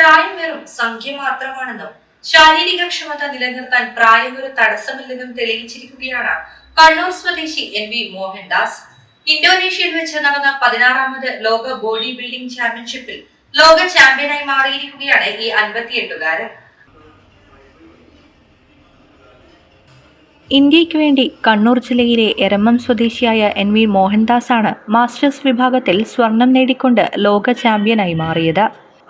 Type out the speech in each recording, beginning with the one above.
പ്രായം വെറും സംഖ്യ മാത്രമാണെന്നും ശാരീരിക ക്ഷമത നിലനിർത്താൻ പ്രായം ഒരു തടസ്സമില്ലെന്നും തെളിയിച്ചിരിക്കുകയാണ് കണ്ണൂർ സ്വദേശി എൻ വി മോഹൻദാസ്. ഇന്തോനേഷ്യയിൽ വെച്ച് നടന്ന പതിനാറാമത് ലോക ബോഡി ബിൽഡിംഗ് ചാമ്പ്യൻഷിപ്പിൽ ലോക ചാമ്പ്യനായി മാറിയിരിക്കുകയാണ് ഈ അൻപത്തിയെട്ടുകാരൻ. ഇന്ത്യയ്ക്ക് വേണ്ടി കണ്ണൂർ ജില്ലയിലെ എരമം സ്വദേശിയായ എൻ വി മോഹൻദാസാണ് മാസ്റ്റേഴ്സ് വിഭാഗത്തിൽ സ്വർണം നേടിക്കൊണ്ട് ലോക ചാമ്പ്യനായി മാറിയത്.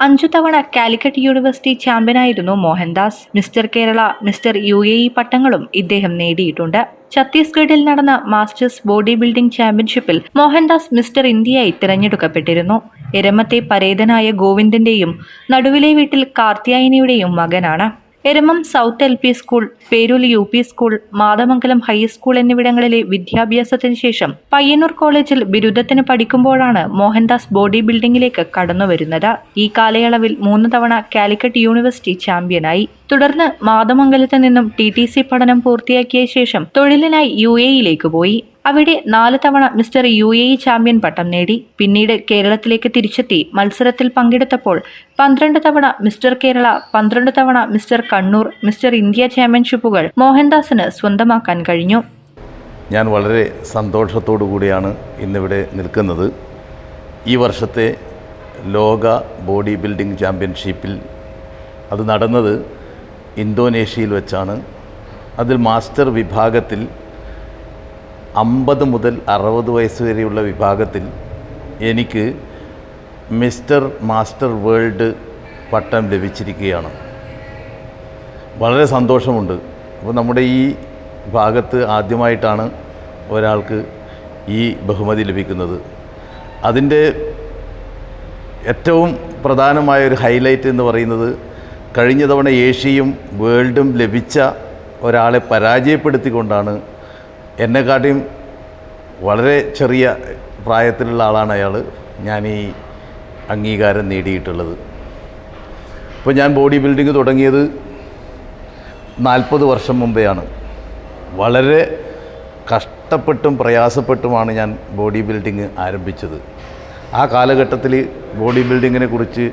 അഞ്ചു തവണ Calicut university ചാമ്പ്യനായിരുന്നു Mohandas. Mister Kerala mister U A E പട്ടങ്ങളും ഇദ്ദേഹം നേടിയിട്ടുണ്ട്. ഛത്തീസ്ഗഡിൽ നടന്ന മാസ്റ്റേഴ്സ് ബോഡി ബിൽഡിംഗ് ചാമ്പ്യൻഷിപ്പിൽ മോഹൻദാസ് മിസ്റ്റർ ഇന്ത്യയായി തിരഞ്ഞെടുക്കപ്പെട്ടിരുന്നു. എരമത്തെ പരേതനായ ഗോവിന്ദന്റെയും നടുവിലെ വീട്ടിൽ കാർത്തിയായനിയുടെയും മകനാണ്. Eramam south L P school Perool U P school Mathamangalam high school എന്നിവിടങ്ങളിലെ വിദ്യാഭ്യാസത്തിന് ശേഷം പയ്യന്നൂർ കോളേജിൽ ബിരുദത്തിന് പഠിക്കുമ്പോഴാണ് മോഹൻദാസ് ബോഡി ബിൽഡിംഗിലേക്ക് കടന്നുവരുന്നത് ഈ കാലയളവിൽ മൂന്ന് തവണ കാലിക്കറ്റ് യൂണിവേഴ്സിറ്റി ചാമ്പ്യനായി. തുടർന്ന് മാതമംഗലത്ത് നിന്നും ടി പഠനം പൂർത്തിയാക്കിയ ശേഷം തൊഴിലിനായി യു എയിലേക്ക് പോയി. അവിടെ നാല് തവണ mister U A E champion പട്ടം നേടി. പിന്നീട് കേരളത്തിലേക്ക് തിരിച്ചെത്തി. മത്സരത്തിൽ പങ്കെടുത്തപ്പോൾ പന്ത്രണ്ട് തവണ മിസ്റ്റർ കേരള പന്ത്രണ്ട് തവണ മിസ്റ്റർ കണ്ണൂർ മിസ്റ്റർ ഇന്ത്യ ചാമ്പ്യൻഷിപ്പുകൾ മോഹൻദാസിന് സ്വന്തമാക്കാൻ കഴിഞ്ഞു. ഞാൻ വളരെ സന്തോഷത്തോടു കൂടിയാണ് ഇന്നിവിടെ നിൽക്കുന്നത്. ഈ വർഷത്തെ ലോക ബോഡി ബിൽഡിംഗ് ചാമ്പ്യൻഷിപ്പിൽ അത് നടന്നത് ഇന്തോനേഷ്യയിൽ വെച്ചാണ്. അതിൽ മാസ്റ്റർ വിഭാഗത്തിൽ അമ്പത് മുതൽ അറുപത് വയസ്സ് വരെയുള്ള വിഭാഗത്തിൽ എനിക്ക് മിസ്റ്റർ മാസ്റ്റർ വേൾഡ് പട്ടം ലഭിച്ചിരിക്കുകയാണ്. വളരെ സന്തോഷമുണ്ട്. അപ്പോൾ നമ്മുടെ ഈ ഭാഗത്ത് ആദ്യമായിട്ടാണ് ഒരാൾക്ക് ഈ ബഹുമതി ലഭിക്കുന്നത്. അതിന്റെ ഏറ്റവും പ്രധാനമായ ഒരു ഹൈലൈറ്റ് എന്ന് പറയുന്നത് കഴിഞ്ഞ തവണ ഏഷ്യയും വേൾഡും ലഭിച്ച ഒരാളെ പരാജയപ്പെടുത്തിക്കൊണ്ടാണ് എന്നെക്കാട്ടിയും വളരെ ചെറിയ പ്രായത്തിലുള്ള ആളാണ് അയാൾ. ഞാൻ ഈ അംഗീകാരം നേടിയിട്ടുള്ളത്. ഇപ്പോൾ ഞാൻ ബോഡി ബിൽഡിംഗ് തുടങ്ങിയത് നാൽപ്പത് വർഷം മുമ്പെയാണ്. വളരെ കഷ്ടപ്പെട്ടും പ്രയാസപ്പെട്ടുമാണ് ഞാൻ ബോഡി ബിൽഡിങ് ആരംഭിച്ചത്. ആ കാലഘട്ടത്തിൽ ബോഡി ബിൽഡിങ്ങിനെ കുറിച്ച്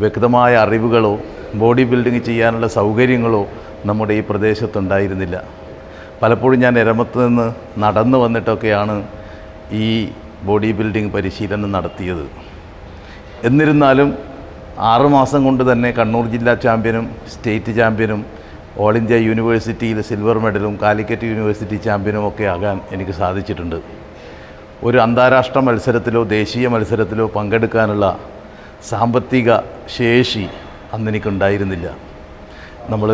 വ്യക്തമായ അറിവുകളോ ബോഡി ബിൽഡിങ് ചെയ്യാനുള്ള സൗകര്യങ്ങളോ നമ്മുടെ ഈ പ്രദേശത്തുണ്ടായിരുന്നില്ല. പലപ്പോഴും ഞാൻ എരമത്ത് നിന്ന് നടന്നു വന്നിട്ടൊക്കെയാണ് ഈ ബോഡി ബിൽഡിംഗ് പരിശീലനം നടത്തിയത്. എന്നിരുന്നാലും ആറുമാസം കൊണ്ട് തന്നെ കണ്ണൂർ ജില്ലാ ചാമ്പ്യനും സ്റ്റേറ്റ് ചാമ്പ്യനും ഓൾ ഇന്ത്യ യൂണിവേഴ്സിറ്റിയിൽ സിൽവർ മെഡലും കാലിക്കറ്റ് യൂണിവേഴ്സിറ്റി ചാമ്പ്യനും ഒക്കെ ആകാൻ എനിക്ക് സാധിച്ചിട്ടുണ്ട്. ഒരു അന്താരാഷ്ട്ര മത്സരത്തിലോ ദേശീയ മത്സരത്തിലോ പങ്കെടുക്കാനുള്ള സാമ്പത്തിക ശേഷി അന്നെനിക്കുണ്ടായിരുന്നില്ല നമ്മൾ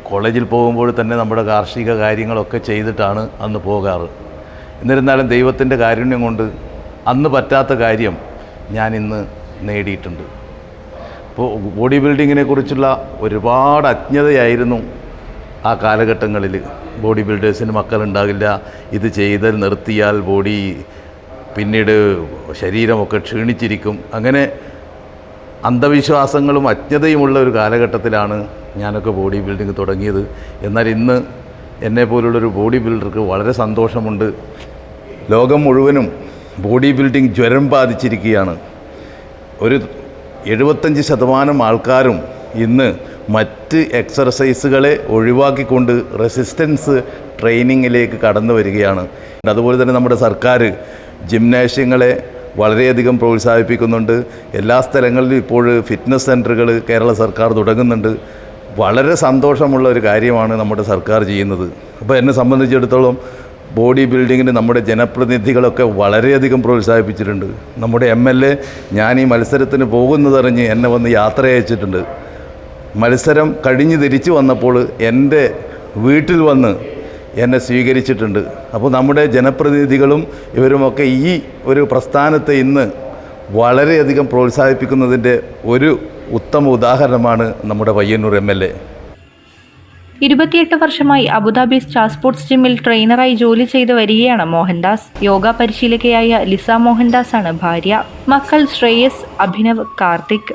കോളേജിൽ പോകുമ്പോൾ തന്നെ നമ്മുടെ കാർഷിക കാര്യങ്ങളൊക്കെ ചെയ്തിട്ടാണ് അന്ന് പോകാറ്. എന്നിരുന്നാലും ദൈവത്തിന്റെ കാരുണ്യം കൊണ്ട് അന്ന് പറ്റാത്ത കാര്യം ഞാൻ ഇന്ന് നേടിയിട്ടുണ്ട്. ഇപ്പോൾ ബോഡി ബിൽഡിങ്ങിനെ കുറിച്ചുള്ള ഒരുപാട് അജ്ഞതയായിരുന്നു ആ കാലഘട്ടങ്ങളിൽ. ബോഡി ബിൽഡേഴ്സിന് മക്കളുണ്ടാകില്ല ഇത് ചെയ്താൽ നിർത്തിയാൽ ബോഡി പിന്നീട് ശരീരമൊക്കെ ക്ഷീണിച്ചിരിക്കും. അങ്ങനെ അന്ധവിശ്വാസങ്ങളും അജ്ഞതയുമുള്ള ഒരു കാലഘട്ടത്തിലാണ് ഞാനൊക്കെ ബോഡി ബിൽഡിംഗ് തുടങ്ങിയത്. എന്നാൽ ഇന്ന് എന്നെ പോലുള്ളൊരു ബോഡി ബിൽഡർക്ക് വളരെ സന്തോഷമുണ്ട്. ലോകം മുഴുവനും ബോഡി ബിൽഡിംഗ് ജ്വരം ബാധിച്ചിരിക്കുകയാണ്. ഒരു എഴുപത്തഞ്ച് ശതമാനം ആൾക്കാരും ഇന്ന് മറ്റ് എക്സർസൈസുകളെ ഒഴിവാക്കിക്കൊണ്ട് റെസിസ്റ്റൻസ് ട്രെയിനിങ്ങിലേക്ക് കടന്നു വരികയാണ്. അതുപോലെ തന്നെ നമ്മുടെ സർക്കാർ ജിംനേഷ്യങ്ങളെ വളരെയധികം പ്രോത്സാഹിപ്പിക്കുന്നുണ്ട്. എല്ലാ സ്ഥലങ്ങളിലും ഇപ്പോൾ ഫിറ്റ്നസ് സെന്ററുകൾ കേരള സർക്കാർ തുടങ്ങുന്നുണ്ട്. വളരെ സന്തോഷമുള്ള ഒരു കാര്യമാണ് നമ്മുടെ സർക്കാർ ചെയ്യുന്നത്. അപ്പോൾ എന്നെ സംബന്ധിച്ചിടത്തോളം ബോഡി ബിൽഡിങ്ങിന് നമ്മുടെ ജനപ്രതിനിധികളൊക്കെ വളരെയധികം പ്രോത്സാഹിപ്പിച്ചിട്ടുണ്ട്. നമ്മുടെ എം എൽ എ ഞാൻ ഈ മത്സരത്തിന് പോകുന്നതറിഞ്ഞ് എന്നെ വന്ന് യാത്ര അയച്ചിട്ടുണ്ട്. മത്സരം കഴിഞ്ഞ് തിരിച്ചു വന്നപ്പോൾ എന്റെ വീട്ടിൽ വന്ന് എന്നെ സ്വീകരിച്ചിട്ടുണ്ട്. അപ്പോൾ നമ്മുടെ ജനപ്രതിനിധികളും ഇവരുമൊക്കെ ഈ ഒരു പ്രസ്ഥാനത്തെ ഇന്ന് വളരെയധികം പ്രോത്സാഹിപ്പിക്കുന്നതിന്റെ ഒരു ഉത്തമ ഉദാഹരണമാണ് നമ്മുടെ പയ്യന്നൂർ എം എൽ എ. ഇരുപത്തിയെട്ട് വർഷമായി അബുദാബി സ്റ്റാർ സ്പോർട്സ് ജിമ്മിൽ ട്രെയിനറായി ജോലി ചെയ്തു വരികയാണ് മോഹൻദാസ്. യോഗ പരിശീലകയായ ലിസ മോഹൻദാസ് ആണ് ഭാര്യ. മക്കൾ ശ്രേയസ് അഭിനവ് കാർത്തിക്.